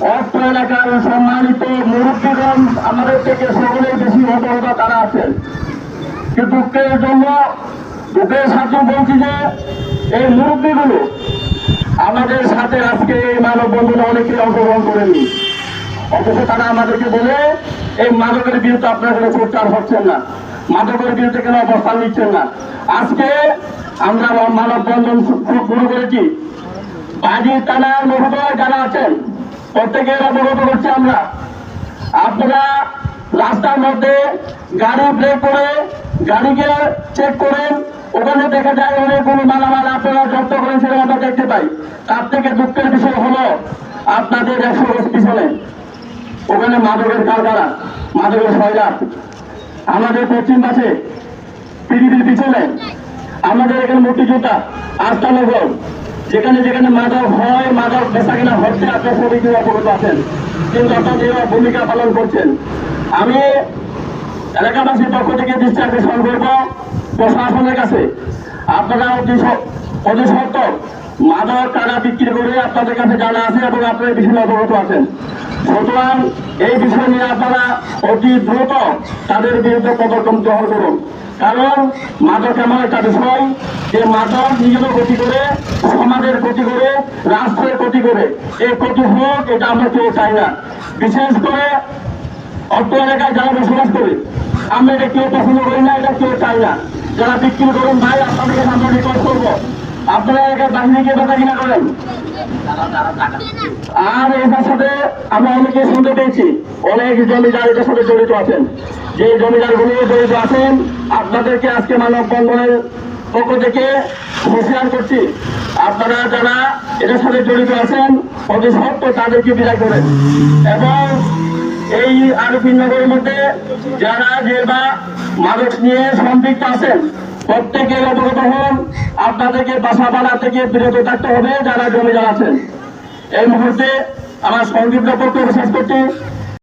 অত্র এলাকার সম্মানিত মুরব্বীগণ, আমাদের থেকে সকলের বেশি অবহতা তারা আছেন। কিন্তু দুঃখের জন্য, দুঃখের সাথে বলছি যে, এই মুরব্বীগুলো আমাদের সাথে আজকে এই মানব বন্ধুরা অনেকে অংশগ্রহণ করেনি। অথচ তারা আমাদেরকে বলে, এই মাদকের বিরুদ্ধে আপনারা কোনো প্রচার হচ্ছেন না। মাদকের বিরুদ্ধে কেন অবস্থান নিচ্ছেন না। আজকে আমরা মানব বন্ধন শুরু করেছি। বাজি থানার মহোদয় যারা আছেন প্রত্যেকের অবগত করছি আমরা। আপনারা রাস্তার মধ্যে গাড়ি ব্রেক করে, গাড়িকে চেক করেন। ওখানে দেখা যায় অনেকগুলো মালামাল আপনারা জব্দ করেন সেটা আমরা দেখতে পাই। তার থেকে দুঃখের বিষয় হলো আপনাদের একশো পিছনে। ওখানে মাদকের কারখানা, মাদকের সয়লাভ আমাদের পশ্চিম পাশে পৃথিবীর পিছনে, আমাদের এখানে মুক্তিযোদ্ধা আস্থানগর যেখানে যেখানে মাদক হয়, মাদক বেচা কিনা হচ্ছে আপনার সবাই অবগত আছেন। কিন্তু আপনার ভূমিকা পালন করছেন। আমি এলাকাবাসীর পক্ষ থেকে দৃষ্টি আকর্ষণ করব প্রশাসনের কাছে। আপনারা অতি স- অতি সত্তর মাদক কারা বিক্রি করে আপনাদের কাছে জানা আছে এবং আপনারা বিষয়ে অবগত আছেন। সুতরাং এই বিষয় নিয়ে আপনারা অতি দ্রুত তাদের বিরুদ্ধে পদক্ষেপ গ্রহণ করুন। কারণ মাদক এমন একটা বিষয় যে মাদক নিজেরও গতি করে সমাজের ক্ষতি করে, রাষ্ট্রের ক্ষতি করে। এই ক্ষতি হোক, এটা আমরা কেউ চাই না। বিশেষ করে অর্থ এলাকায় যারা বসবাস করে, আমরা এটা কেউ পছন্দ করি না, এটা কেউ চাই না। যারা বিক্রি করুন, ভাই, আপনাদেরকে আমরা রিকোয়েস্ট করব। আপনারা এলাকার বাহিনী গিয়ে বেচা কিনা করেন। আর এটার সাথে আমরা অনেকে শুনতে পেয়েছি, অনেক জমিদার এটার সাথে জড়িত আছেন। যে জমিদারগুলো জড়িত আছেন, আপনাদেরকে আজকে মানব বন্ধনের পক্ষ থেকে হুঁশিয়ার করছি। আপনারা যারা এটার সাথে জড়িত আছেন অতি সত্য তাদেরকে বিদায় করেন এবং এই আরোপিন নগরের মধ্যে যারা যে বা মাদক নিয়ে সম্পৃক্ত আছেন, প্রত্যেকের অবগত হন, আপনাদেরকে বাসা বাড়া থেকে বিরত থাকতে হবে, যারা জমিদার আছেন। এই মুহূর্তে আমার সংক্ষিপ্ত বক্তব্য শেষ করছি।